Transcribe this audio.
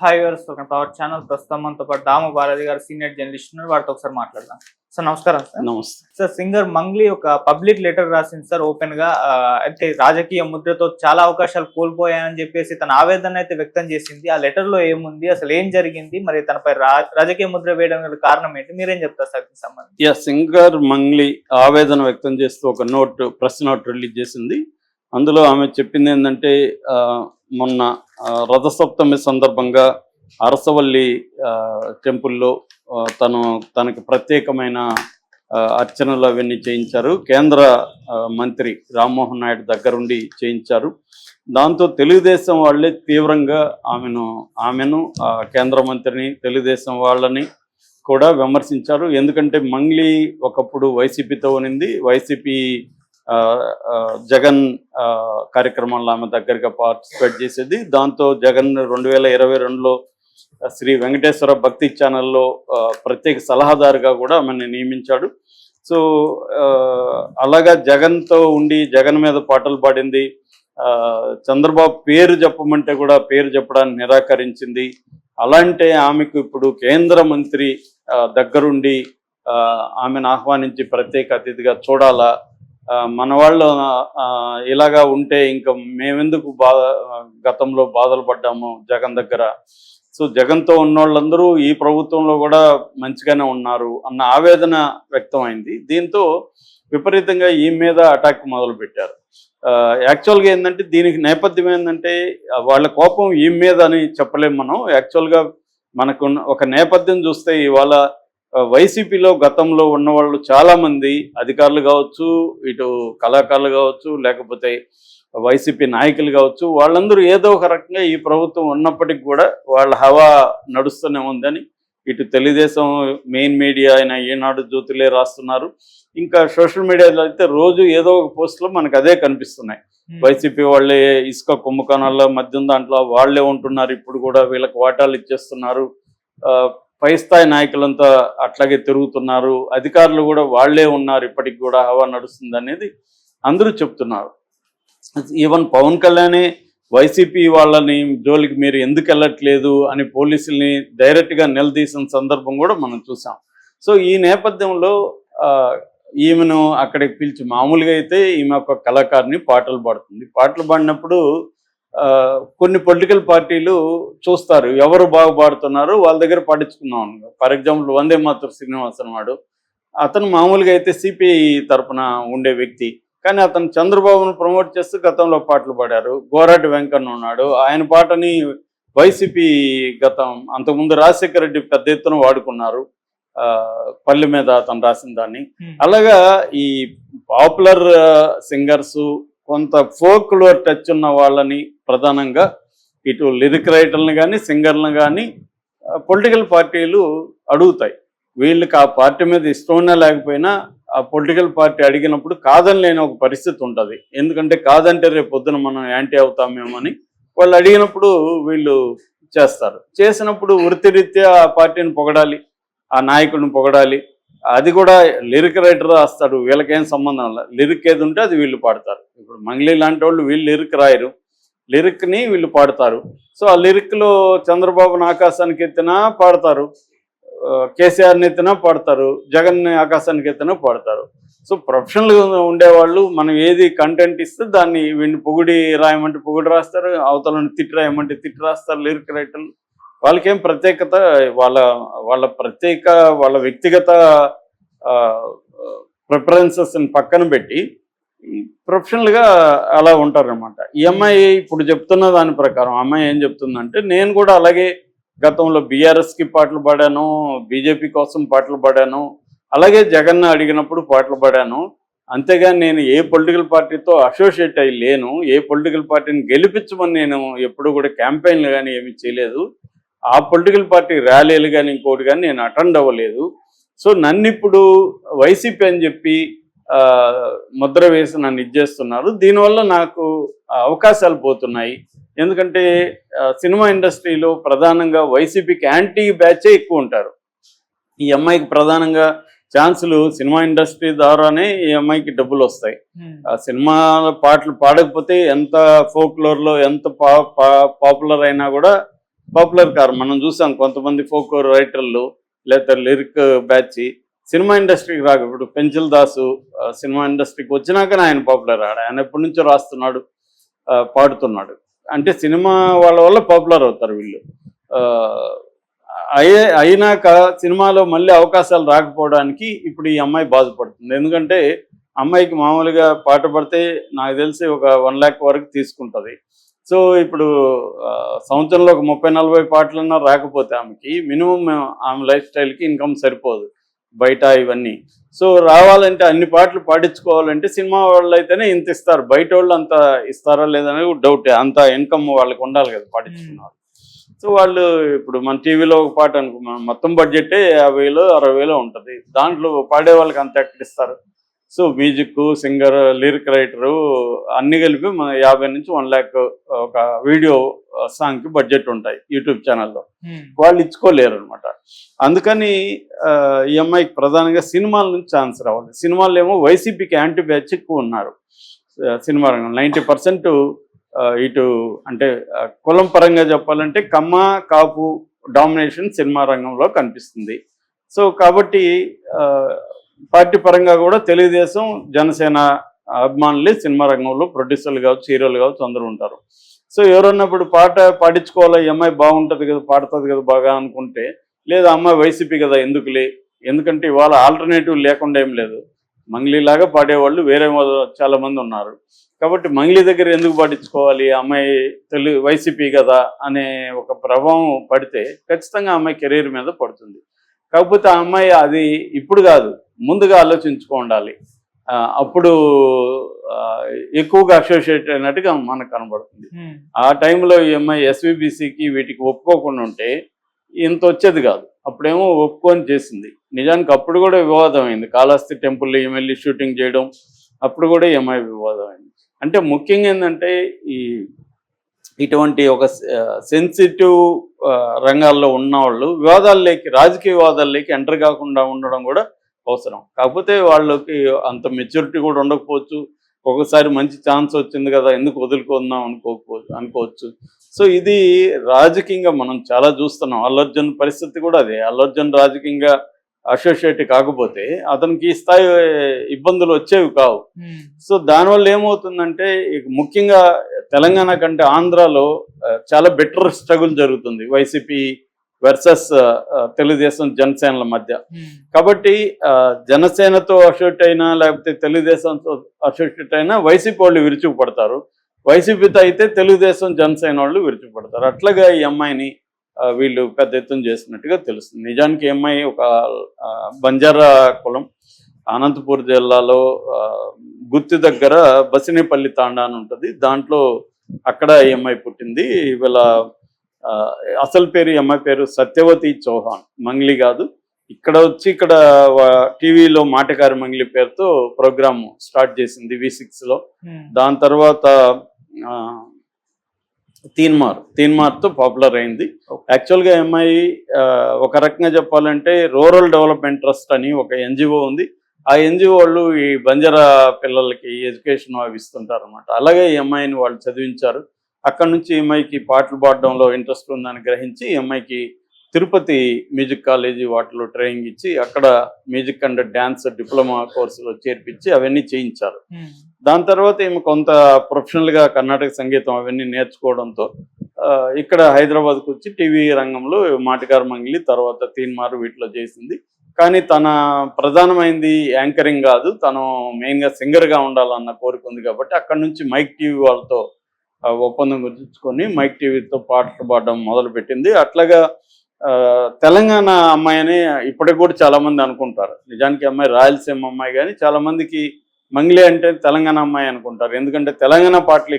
Hi ఒక power channel ప్రస్తుతం మనతో పాటు దాము భారతి గారు సీనియర్ జర్నలిస్ట్ ఉన్నారు. వారితో ఒకసారి మాట్లాడదాం. సార్ నమస్కారం సార్ నమస్తే. సార్ సింగర్ మంగ్లీ ఒక పబ్లిక్ లెటర్ రాసింది సార్ ఓపెన్గా అయితే రాజకీయ ముద్రతో చాలా అవకాశాలు కోల్పోయాయని చెప్పేసి తన ఆవేదన అయితే వ్యక్తం చేసింది. ఆ లెటర్లో ఏముంది అసలు ఏం జరిగింది మరి తనపై రాజకీయ ముద్ర వేయడం గల కారణం ఏంటి మీరేం చెప్తారు సార్ దీనికి సంబంధించి? సింగర్ మంగ్లీ ఆవేదన వ్యక్తం చేస్తూ ఒక నోట్ ప్రెస్ నోట్ రిలీజ్ చేసింది. అందులో ఆమె చెప్పింది ఏంటంటే మొన్న రథసప్తమి సందర్భంగా అరసవల్లి టెంపుల్లో తను తనకి ప్రత్యేకమైన అర్చనలు అవన్నీ చేయించారు. కేంద్ర మంత్రి రామ్మోహన్ నాయుడు దగ్గరుండి చేయించారు. దాంతో తెలుగుదేశం వాళ్ళే తీవ్రంగా ఆమెను ఆమెను కేంద్ర మంత్రిని తెలుగుదేశం వాళ్ళని కూడా విమర్శించారు. ఎందుకంటే మంగ్లీ ఒకప్పుడు వైసీపీతో ఉనింది వైసీపీ జగన్ కార్యక్రమంలో ఆమె దగ్గరగా పార్టిసిపేట్ చేసేది. దాంతో జగన్ రెండు వేల ఇరవై రెండులో శ్రీ వెంకటేశ్వర భక్తి ఛానల్లో ప్రత్యేక సలహాదారుగా కూడా ఆమెను నియమించాడు. సో అలాగా జగన్తో ఉండి జగన్ మీద పాటలు పాడింది. చంద్రబాబు పేరు చెప్పమంటే కూడా పేరు చెప్పడానికి నిరాకరించింది. అలాంటి ఆమెకు ఇప్పుడు కేంద్ర మంత్రి దగ్గరుండి ఆమెను ఆహ్వానించి ప్రత్యేక అతిథిగా చూడాలా? మన వాళ్ళు ఆ, ఇలాగా ఉంటే ఇంకా మేమెందుకు బాధ గతంలో బాధలు పడ్డాము జగన్ దగ్గర. సో జగన్తో ఉన్న వాళ్ళందరూ ఈ ప్రభుత్వంలో కూడా మంచిగానే ఉన్నారు అన్న ఆవేదన వ్యక్తమైంది. దీంతో విపరీతంగా ఈ మీద అటాక్ మొదలు పెట్టారు యాక్చువల్గా ఏంటంటే దీనికి నేపథ్యం ఏంటంటే వాళ్ళ కోపం ఈ మీద అని చెప్పలేము మనం. యాక్చువల్గా మనకు ఒక నేపథ్యం చూస్తే ఇవాళ వైసీపీలో గతంలో ఉన్న వాళ్ళు చాలా మంది అధికారులు కావచ్చు ఇటు కళాకారులు కావచ్చు లేకపోతే వైసీపీ నాయకులు కావచ్చు వాళ్ళందరూ ఏదో ఒక రకంగా ఈ ప్రభుత్వం ఉన్నప్పటికీ కూడా వాళ్ళ హవా నడుస్తూనే ఉందని ఇటు తెలుగుదేశం మెయిన్ మీడియా అయిన ఈనాడు జ్యోతులే రాస్తున్నారు. ఇంకా సోషల్ మీడియాలో అయితే రోజు ఏదో ఒక పోస్ట్లో మనకు అదే కనిపిస్తున్నాయి. వైసీపీ వాళ్ళే ఇసుక కుంభకోణాల్లో మద్యం దాంట్లో వాళ్ళే ఉంటున్నారు ఇప్పుడు కూడా వీళ్ళకి వాటాలు ఇచ్చేస్తున్నారు. ఆ, పై స్థాయి నాయకులంతా అట్లాగే తిరుగుతున్నారు. అధికారులు కూడా వాళ్ళే ఉన్నారు ఇప్పటికి కూడా హవా నడుస్తుంది అనేది అందరూ చెప్తున్నారు. ఈవెన్ పవన్ కళ్యాణే వైసీపీ వాళ్ళని జోలికి మీరు ఎందుకు వెళ్ళట్లేదు అని పోలీసుల్ని డైరెక్ట్గా నిలదీసిన సందర్భం కూడా మనం చూసాం. సో ఈ నేపథ్యంలో ఈమెను అక్కడికి పిలిచి మామూలుగా అయితే ఈమె ఒక కళాకారిని పాటలు పాడుతుంది. పాటలు పాడినప్పుడు కొన్ని పొలిటికల్ పార్టీలు చూస్తారు. ఎవరు బాగా పాడుతున్నారు వాళ్ళ దగ్గర పాడించుకుందాం ఫర్ ఎగ్జాంపుల్ వందే మాతృ శ్రీనివాస్ అన్నవాడు అతను మామూలుగా అయితే సిపిఐ తరపున ఉండే వ్యక్తి. కానీ అతను చంద్రబాబును ప్రమోట్ చేస్తూ గతంలో పాటలు పాడారు. గోరాటి వెంకన్న ఉన్నాడు. ఆయన పాటని వైసీపీ గతం అంతకుముందు రాజశేఖర రెడ్డి పెద్ద ఎత్తున వాడుకున్నారు. పల్లె మీద అతను రాసిన దాన్ని. అలాగా ఈ పాపులర్ సింగర్స్ కొంత ఫోక్లో టచ్ ఉన్న వాళ్ళని ప్రధానంగా ఇటు లిరిక్ రైటర్లను కానీ సింగర్లను కానీ పొలిటికల్ పార్టీలు అడుగుతాయి. వీళ్ళకి ఆ పార్టీ మీద ఇష్టమైనా లేకపోయినా ఆ పొలిటికల్ పార్టీ అడిగినప్పుడు కాదని లేని ఒక పరిస్థితి ఉంటుంది. ఎందుకంటే కాదంటే రేపు పొద్దున మనం యాంటీ అవుతామేమో అని వాళ్ళు అడిగినప్పుడు వీళ్ళు చేస్తారు. చేసినప్పుడు వృత్తిరీత్యా ఆ పార్టీని పొగడాలి ఆ నాయకుడిని పొగడాలి అది కూడా లిరిక్ రైటర్ రాస్తాడు వీళ్ళకేం సంబంధం లేదు. లిరిక్ ఏది ఉంటే అది వీళ్ళు పాడతారు. ఇప్పుడు మంగ్లీ లాంటి వాళ్ళు వీళ్ళు లిరిక్ రాయరు. లిరిక్ని వీళ్ళు పాడతారు. సో ఆ లిరిక్లో చంద్రబాబుని ఆకాశానికి ఎత్తినా పాడతారు. కేసీఆర్ని ఎత్తినా పాడతారు. జగన్ని ఆకాశానికి ఎత్తినా పాడతారు. సో ప్రొఫెషనల్గా ఉండేవాళ్ళు మనం ఏది కంటెంట్ ఇస్తే దాన్ని వీడిని పొగిడి రాయమంటే పొగిడి రాస్తారు అవతలను తిట్టి రాయమంటే తిట్టి రాస్తారు లిరిక్ రైటర్లు. వాళ్ళకేం ప్రత్యేకత వాళ్ళ వాళ్ళ ప్రత్యేక వాళ్ళ వ్యక్తిగత ప్రిఫరెన్సెస్ని పక్కన పెట్టి ప్రొఫెషనల్గా అలా ఉంటారనమాట ఈ అమ్మాయి ఇప్పుడు చెప్తున్న దాని ప్రకారం అమ్మాయి ఏం చెప్తుందంటే నేను కూడా అలాగే గతంలో బీఆర్ఎస్కి పాటలు పాడాను బీజేపీ కోసం పాటలు పాడాను అలాగే జగన్ అడిగినప్పుడు పాటలు పాడాను. అంతేగాని నేను ఏ పొలిటికల్ పార్టీతో అసోసియేట్ అయ్యి లేను ఏ పొలిటికల్ పార్టీని గెలిపించమని నేను ఎప్పుడు కూడా క్యాంపెయిన్లు కానీ ఏమీ చేయలేదు. ఆ పొలిటికల్ పార్టీ ర్యాలీలు కానీ ఇంకోటి కానీ నేను అటెండ్ అవ్వలేదు. సో నన్ను ఇప్పుడు వైసీపీ అని చెప్పి ముద్ర వేసి నన్ను ఇచ్చేస్తున్నారు. దీనివల్ల నాకు అవకాశాలు పోతున్నాయి. ఎందుకంటే సినిమా ఇండస్ట్రీలో ప్రధానంగా వైసీపీకి యాంటీ బ్యాచే ఎక్కువ ఉంటారు. ఈ అమ్మాయికి ప్రధానంగా ఛాన్సులు సినిమా ఇండస్ట్రీ ద్వారానే ఈ అమ్మాయికి డబ్బులు వస్తాయి. ఆ సినిమా పాటలు పాడకపోతే ఎంత ఫోక్లోర్లో ఎంత పాపులర్ అయినా కూడా పాపులర్ కారు. మనం చూసాం కొంతమంది ఫోక్ రైటర్లు లేదా లిరిక్ బ్యాచ్. సినిమా ఇండస్ట్రీకి రాక ఇప్పుడు పెంచిల్ దాసు సినిమా ఇండస్ట్రీకి వచ్చినాకనే ఆయన పాపులర్ ఆడ. ఆయన ఎప్పటి నుంచో రాస్తున్నాడు పాడుతున్నాడు. అంటే సినిమా వాళ్ళ వల్ల పాపులర్ అవుతారు వీళ్ళు. ఆ, అయ్యే అయినాక సినిమాలో మళ్ళీ అవకాశాలు రాకపోవడానికి ఇప్పుడు ఈ అమ్మాయి బాధపడుతుంది. ఎందుకంటే అమ్మాయికి మామూలుగా పాట పడితే నాకు తెలిసి ఒక వన్ ల్యాక్ వరకు తీసుకుంటుంది. సో ఇప్పుడు సంవత్సరంలో ఒక ముప్పై నలభై పాటలన్నా రాకపోతే ఆమెకి మినిమం ఆమె లైఫ్ స్టైల్కి ఇన్కమ్ సరిపోదు. బయట ఇవన్నీ. సో రావాలంటే అన్ని పాటలు పాటించుకోవాలంటే సినిమా వాళ్ళు అయితేనే ఇంత ఇస్తారు. బయట వాళ్ళు అంత ఇస్తారా లేదనేది డౌట్ అంత ఇన్కమ్ వాళ్ళకి ఉండాలి కదా పాటించుకున్నారు సో వాళ్ళు ఇప్పుడు మన టీవీలో ఒక పాట అనుకో మొత్తం బడ్జెటే యాభై వేలు అరవై వేలు ఉంటుంది. దాంట్లో పాడే వాళ్ళకి అంత ఎక్కడ ఇస్తారు. So music singer lyric writer అన్ని కలిపి మన యాభై నుంచి వన్ ల్యాక్ ఒక వీడియో సాంగ్కి బడ్జెట్ ఉంటాయి యూట్యూబ్ ఛానల్లో. వాళ్ళు ఇచ్చుకోలేరు అనమాట అందుకని ఈ అమ్మాయికి ప్రధానంగా సినిమాల నుంచి ఛాన్స్ రావాలి. సినిమాల్లో ఏమో వైసీపీకి యాంటీ బ్యాచ్ ఎక్కువ ఉన్నారు. సినిమా రంగం నైంటీ పర్సెంట్ ఇటు అంటే కులం పరంగా చెప్పాలంటే కమ్మ కాపు డామినేషన్ సినిమా రంగంలో కనిపిస్తుంది. సో కాబట్టి పార్టీ పరంగా కూడా తెలుగుదేశం జనసేన అభిమానులే సినిమా రంగంలో ప్రొడ్యూసర్లు కావచ్చు హీరోలు కావచ్చు అందరూ ఉంటారు. సో ఎవరన్నా ఇప్పుడు పాట పాడించుకోవాలా ఈ అమ్మాయి బాగుంటుంది కదా పాడుతుంది కదా బాగా అనుకుంటే లేదా అమ్మాయి వైసీపీ కదా ఎందుకులే? ఎందుకంటే ఇవాళ ఆల్టర్నేటివ్ లేకుండా ఏం లేదు. మంగ్లీలాగా పాడేవాళ్ళు వేరే వాళ్ళు చాలా మంది ఉన్నారు. కాబట్టి మంగ్లీ దగ్గర ఎందుకు పాటించుకోవాలి? అమ్మాయి తెలుగు వైసీపీ కదా అనే ఒక ప్రభావం పడితే ఖచ్చితంగా అమ్మాయి కెరీర్ మీద పడుతుంది. కాకపోతే ఆ అమ్మాయి అది ఇప్పుడు కాదు. ముందుగా ఆలోచించుకో ఉండాలి. అప్పుడు ఎక్కువగా అసోసియేట్ అయినట్టుగా మనకు కనబడుతుంది. ఆ టైంలో ఈ అమ్మాయి ఎస్విబిసికి వీటికి ఒప్పుకోకుండా ఉంటే ఇంత వచ్చేది కాదు. అప్పుడేమో ఒప్పుకొని చేసింది. నిజానికి అప్పుడు కూడా వివాదం అయింది. కాళహస్తి టెంపుల్ ఎమ్మెల్యే షూటింగ్ చేయడం అప్పుడు కూడా ఈ అమ్మాయి వివాదం అయింది. అంటే ముఖ్యంగా ఏంటంటే ఈ ఇటువంటి ఒక సెన్సిటివ్ రంగాల్లో ఉన్నవాళ్ళు వివాదాల్లోకి రాజకీయ వివాదాల్లోకి ఎంటర్ కాకుండా ఉండడం కూడా అవసరం. కాకపోతే వాళ్ళకి అంత మెచ్యూరిటీ కూడా ఉండకపోవచ్చు. ఒకసారి మంచి ఛాన్స్ వచ్చింది కదా ఎందుకు వదులుకుందాం అనుకోకపోవచ్చు అనుకోవచ్చు. సో ఇది రాజకీయంగా మనం చాలా చూస్తున్నాం. అల్లర్జున్ పరిస్థితి కూడా అదే. అల్లర్జున్ రాజకీయంగా అసోసియేట్ కాకపోతే అతనికి ఈ స్థాయి ఇబ్బందులు వచ్చేవి కావు. ఉమ్, సో దానివల్ల ఏమవుతుందంటే ముఖ్యంగా తెలంగాణ కంటే ఆంధ్రాలో చాలా బెటర్ స్ట్రగుల్ జరుగుతుంది. వైసీపీ వర్సెస్ తెలుగుదేశం జనసేనల మధ్య. ఉమ్, కాబట్టి ఆ, జనసేనతో అసోసియేట్ అయినా లేకపోతే తెలుగుదేశంతో అసోసియేట్ అయినా వైసీపీ వాళ్ళు విరుచుకుపడతారు. వైసీపీతో అయితే తెలుగుదేశం జనసేన వాళ్ళు విరుచుకుపడతారు. అట్లాగా ఈ అమ్మాయిని వీళ్ళు పెద్ద ఎత్తున చేసినట్టుగా తెలుస్తుంది. నిజానికి అమ్మాయి ఒక బంజారా కులం. అనంతపూర్ జిల్లాలో గుత్తి దగ్గర బసినేపల్లి తాండా అని ఉంటుంది దాంట్లో అక్కడ ఈ అమ్మాయి పుట్టింది. వీళ్ళ ఆ, అసలు పేరు ఈ అమ్మాయి పేరు సత్యవతి చౌహాన్ మంగ్లీ కాదు. ఇక్కడ వచ్చి ఇక్కడ టీవీలో మాటకారి మంగ్లీ పేరుతో ప్రోగ్రామ్ స్టార్ట్ చేసింది వి లో ఉమ్, దాని తర్వాత తీన్మార్ తీన్మార్తో పాపులర్ అయింది. యాక్చువల్గా ఎంఐ ఒక రకంగా చెప్పాలంటే రూరల్ డెవలప్మెంట్ ట్రస్ట్ అని ఒక ఎన్జిఓ ఉంది. ఆ ఎన్జిఓ వాళ్ళు ఈ బంజారా పిల్లలకి ఎడ్యుకేషన్ అవి ఇస్తుంటారు అనమాట అలాగే ఈ అమ్మాయిని వాళ్ళు చదివించారు. అక్కడ నుంచి అమ్మాయికి పాటలు పాడడంలో ఇంట్రెస్ట్ ఉందని గ్రహించి అమ్మాయికి తిరుపతి మ్యూజిక్ కాలేజీ వాటిలో ట్రైనింగ్ ఇచ్చి అక్కడ మ్యూజిక్ అండ్ డ్యాన్స్ డిప్లొమా కోర్సులో చేర్పించి అవన్నీ చేయించారు. దాని తర్వాత ఈమె కొంత ప్రొఫెషనల్గా కర్ణాటక సంగీతం అవన్నీ నేర్చుకోవడంతో ఇక్కడ హైదరాబాద్కు వచ్చి టీవీ రంగంలో మాటగారు మంగిలి తర్వాత తీన్మారు వీటిలో చేసింది. కానీ తన ప్రధానమైంది యాంకరింగ్ కాదు తను మెయిన్గా సింగర్గా ఉండాలన్న కోరిక ఉంది కాబట్టి అక్కడ నుంచి మైక్ టీవీ వాళ్ళతో ఒప్పందం గుర్తించుకొని మైక్ టీవీతో పాటలు పాడడం మొదలు పెట్టింది అట్లాగా ఆ, తెలంగాణ అమ్మాయి అని ఇప్పటికి కూడా చాలా మంది అనుకుంటారు. నిజానికి అమ్మాయి రాయలసీమ అమ్మాయి కానీ చాలా మందికి మంగ్లీ అంటే తెలంగాణ అమ్మాయి అనుకుంటారు. ఎందుకంటే తెలంగాణ పాటలు